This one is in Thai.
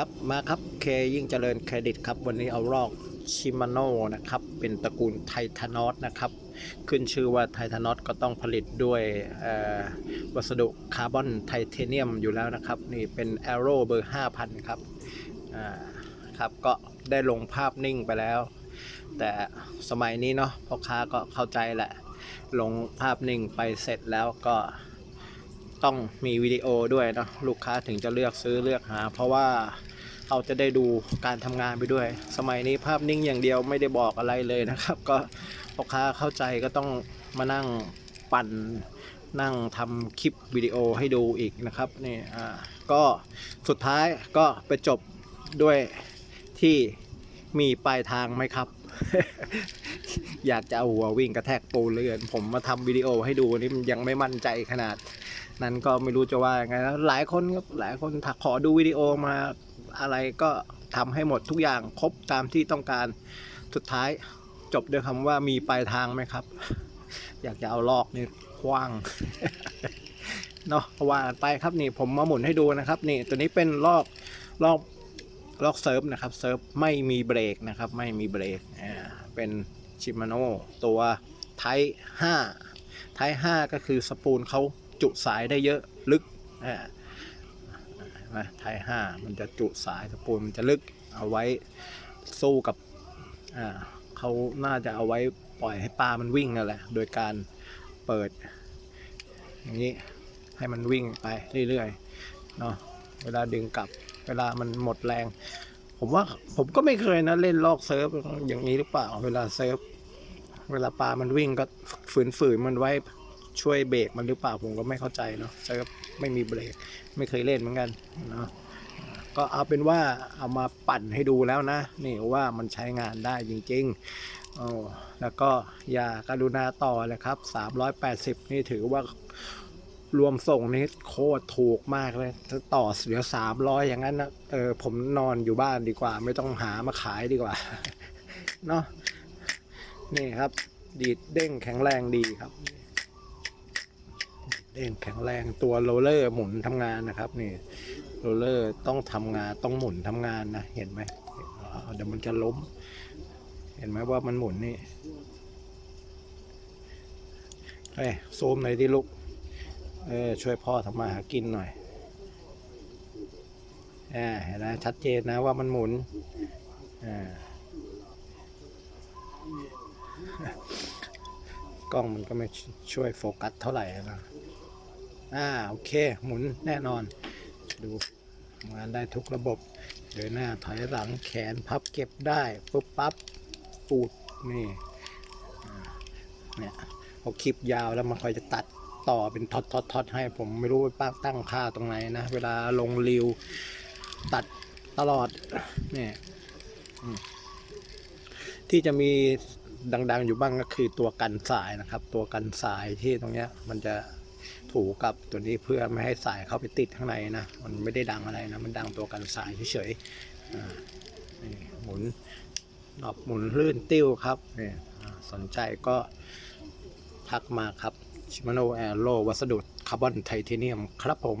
ครับมาครับเคยิ่งเจริญเครดิตครับ วันนี้เอาลอกชิมาโน่นะครับ เป็นตระกูลไททานอสนะครับ ขึ้นชื่อว่าไททานอสก็ต้องผลิตด้วยวัสดุคาร์บอนไทเทเนียมอยู่แล้วนะครับ นี่เป็น a อโร่เบอร์ 5,000 ครับครับก็ได้ลงภาพนิ่งไปแล้ว แต่สมัยนี้เนาะพ่อค้าก็เข้าใจแหละ ลงภาพนิ่งไปเสร็จแล้วก็ ต้องมีวิดีโอด้วยนะลูกค้าถึงจะเลือกซื้อเลือกหา เพราะว่าเขาจะได้ดูการทำงานไปด้วย สมัยนี้ภาพนิ่งอย่างเดียวไม่ได้บอกอะไรเลยนะครับ ก็พ่อค้าเข้าใจก็ต้องมานั่งปั่นนั่งทำคลิปวิดีโอให้ดูอีกนะครับนี่อ่าก็สุดท้ายก็ไปจบด้วยที่มีปลายทางไหมครับ อยากจะเอาหัววิ่งกระแทกปูนเลย ผมมาทำวิดีโอให้ดูนี่มันยังไม่มั่นใจขนาด นั้นก็ไม่รู้จะว่ายังไงแล้วหลายคนหลายคนถักขอดูวิดีโอมาอะไรก็ทำให้หมดทุกอย่างครบตามที่ต้องการสุดท้ายจบด้วยคำว่ามีปลายทางไหมครับ อยากจะเอาลอกนี่คว้างเนาะว่านไปครับนี่ผมมาหมุนให้ดูนะครับ นี่ตัวนี้เป็นลอกลอกลอกเซิร์ฟนะครับเซิร์ฟไม่มีเบรกนะครับ ไม่มีเบรกอ่าเป็น ชิมาโนตัวไทห้าไทห้าก็คือสปูลเขาจุสายได้เยอะลึกอ่าเห็นไหมไทห้ามันจะจุสายสปูลมันจะลึกเอาไว้สู้กับอ่าเขาน่าจะเอาไว้ปล่อยให้ปลามันวิ่งนั่นแหละ โดยการเปิด อย่างนี้ให้มันวิ่งไปเรื่อยๆเนาะเวลาดึงกลับเวลามันหมดแรง ผมว่าผมก็ไม่เคยนะเล่นลอกเซิร์ฟอย่างนี้หรือเปล่า เวลาเซิร์ฟเวลาปลามันวิ่งก็ฝืนๆมันไว้ช่วยเบรกมันหรือเปล่าผมก็ไม่เข้าใจเนาะเซิร์ฟไม่มีเบรกไม่เคยเล่นเหมือนกันเนาะก็เอาเป็นว่าเอามาปั่นให้ดูแล้วนะ นี่ว่ามันใช้งานได้จริงๆโอ้แล้วก็อย่าการุณาต่อเลยครับ 380 นี่ถือว่า รวมส่งนี่โคตรถูกมากเลยถ้าต่อเหลือสามร้อยอย่างนั้นนะเออผมนอนอยู่บ้านดีกว่า ไม่ต้องหามาขายดีกว่าเนาะนี่ครับ ดีดเด้งแข็งแรงดีครับ เด้งแข็งแรงตัวโรลเลอร์หมุนทำงานนะครับ นี่โรลเลอร์ต้องทำงานต้องหมุนทำงานนะเห็นไหมเดี๋ยวมันจะล้ม เห็นไหมว่ามันหมุนนี่เฮ้ยซูมหน่อยดิลูก เออช่วยพ่อทำมาหากินหน่อยอ่าเห็นไหมชัดเจนนะว่ามันหมุนอ่ากล้องมันก็ไม่ช่วยโฟกัสเท่าไหร่นะอ่าโอเคหมุนแน่นอน ดูงานได้ทุกระบบเดินหน้าถอยหลังแขนพับเก็บได้ปุ๊บปั๊บปูดนี่เนี่ยพอคลิปยาวแล้วมันคอยจะตัด ต่อเป็นท็อตท็อทอให้ผมไม่รู้ว่าป้าตั้งค่าตรงไหนนะ เวลาลงรีวตัดตลอดเนี่ยที่จะมีดังๆอยู่บ้างก็คือตัวกันสายนะครับ ตัวกันสายที่ตรงเนี้ย มันจะถูกับตัวนี้เพื่อไม่ให้สายเข้าไปติดข้างในนะมันไม่ได้ดังอะไรนะ มันดังตัวกันสายเฉยๆหมุนหนอบหมุนลื่นติ้วครับนี่สนใจก็ทักมาครับ ชิมาโนแอโรวัสดุคาร์บอนไทเทเนียมครับผม